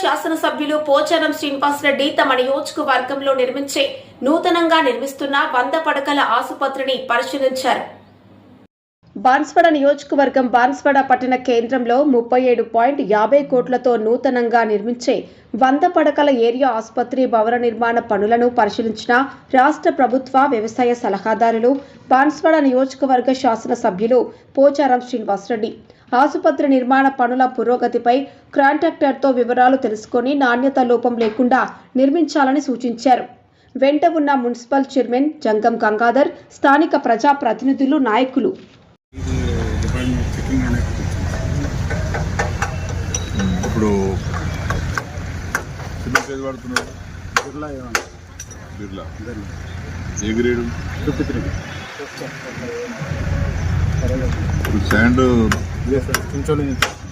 శాసనసభ్యులు పోచారం శ్రీనివాసరెడ్డి తమ నియోజకవర్గంలో నిర్మించే నూతనంగా నిర్మిస్తున్న వంద పడకల ఆసుపత్రిని పరిశీలించారు. బాన్స్వాడ నియోజకవర్గం బాన్స్వాడ పట్టణ కేంద్రంలో ముప్పై ఏడు పాయింట్ యాభై కోట్లతో నూతనంగా నిర్మించే వంద పడకల ఏరియా ఆసుపత్రి భవన నిర్మాణ పనులను పరిశీలించిన రాష్ట్ర ప్రభుత్వ వ్యవసాయ సలహాదారులు బాన్స్వాడ నియోజకవర్గ శాసన సభ్యులు పోచారం శ్రీనివాసరెడ్డి. ఆసుపత్రి నిర్మాణ పనుల పురోగతిపై కాంట్రాక్టర్తో వివరాలు తెలుసుకొని నాణ్యత లోపం లేకుండా నిర్మించాలని సూచించారు. వెంట ఉన్న మున్సిపల్ చైర్మన్ జంగం గంగాధర్ స్థానిక ప్రజా ప్రతినిధులు నాయకులు. ఇప్పుడు బిర్లా బిర్లా. A grade? ఇప్పుడు శాండ్ यस सर इंश्योरेंस